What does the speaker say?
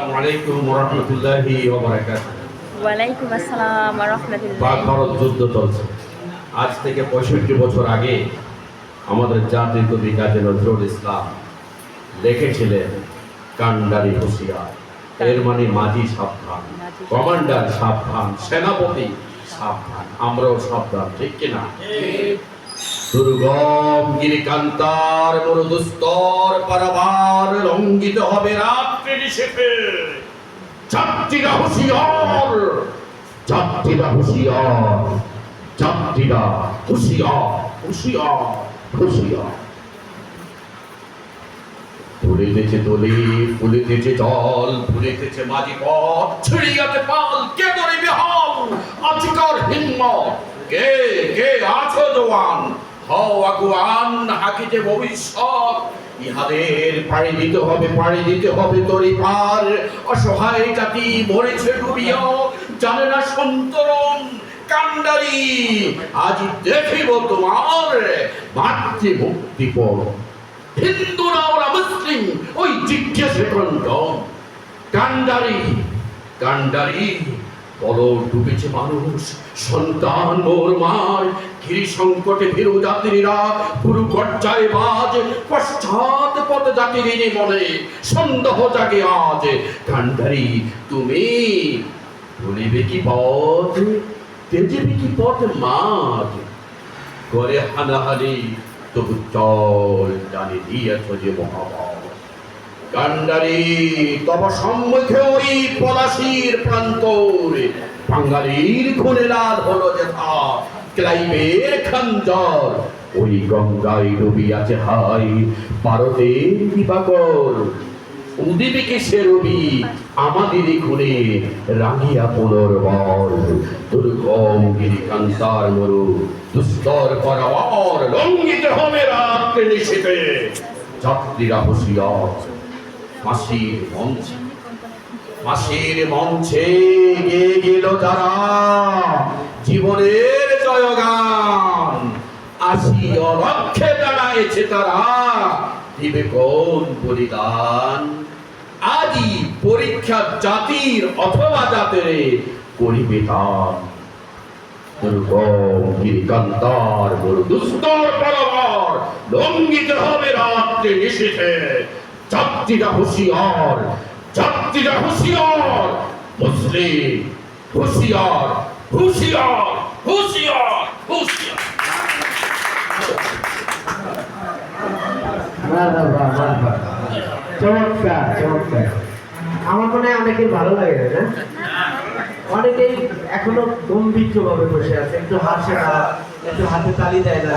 আসসালামু আলাইকুম রহমতুল্লাহি ওয়ালাইকুম আসসালাম পাক ভারত যুদ্ধ চলছে। আজ থেকে পঁয়ষট্টি বছর আগে আমাদের জাতীয় কবি কাজী নজরুল ইসলাম লিখেছিলেন কান্ডারি হুঁশিয়ার এর মানে মাঝি সাবধান কমান্ডার সাবধান সেনাপতি সাবধান আমরাও সাবধান ঠিক কিনা? দুর্গম গিরিকান্তার মরুদুস্তর পারাবার লঙ্ঘিত হবে রাত্রি নিষেধে যাত্রীরা হুঁশিয়ার যাত্রীরা হুঁশিয়ার যাত্রীরা হুঁশিয়ার হুঁশিয়ার হুঁশিয়ার। ফুলিতেছে দলি ফুলিতেছে জল ফুলিতেছে মাঝি পথ ছিড়িয়াতে পাল, কে ধরে বিহাল? আজকার হিম্মত, কে কে আছো জওয়ান হও আগুয়ান হাকিতে ভবিষ্যৎ। ইহাদের পাড়ি দিতে হবে, পাড়ি দিতে হবে তরি পার। অসহায় জাতি মরেছে ডুবিয়া। জানে না সন্তরণ কান্ডারি আজ দেখিব তোমার মাতৃ মুক্তি পর হিন্দুরা ওরা মুসলিম, ওই জিজ্ঞাসে কান্ডারি কান্ডারি বলো ডুবেছে মানুষ, সন্তান মোর মার গিরি সংকটে ভীরু যাত্রীরা, পুরু গর্জায় বাজ, পশ্চাৎ পথ যাত্রীর মনে সন্দেহ জাগে আজ। কান্ডারি তুমি ভুলিবে কি পথ? তেজিবে কি পথ মাঝ? করে হানাহানি, তবু চল জানি দিয়েছ যে মহাভাব কান্ডারি তব সম্মুখে ওই পলাশির প্রান্তর। বাঙালির খুনে লাল হলো যেথা ক্লাইবের খঞ্জর ওই গঙ্গায় ডুবিয়াছে হাই ভারতের দিবাকর উদিবে সে রবি, আমাদের খুনে রাঙিয়া পুনর্বর দুর্গম গিরি কান্তার মরু, দুস্তর পরাবার লঙ্ঘিত হবে রাত্রে নিশীতে যাত্রীরা হুঁশিয়ার ফাঁসির মঞ্চে ফাঁসির মঞ্চে গিয়ে গেল যারা। জীবনের জয়গান আসি অলক্ষে দাঁড়াইছে তারা। দিবে কোন বলিদান? আজই পরীক্ষা জাতির অথবা জাতের করিবে তার দুর্গম গিরিকান্তার বড় দুস্তর পরবর লঙ্ঘিত হবে রাত্রে নিষেধে। যাত্রীরা হুঁশিয়ার যাত্রীরা হুঁশিয়ার, মুসলিম হুঁশিয়ার হুঁশিয়ার হুঁশিয়ার হুঁশিয়ার। আমার মনে হয় অনেকের ভালো লাগে না? অনেকেই এখনও গম্ভীর্য বসে আছে, একটু একটু হাতে তালি দেয় না।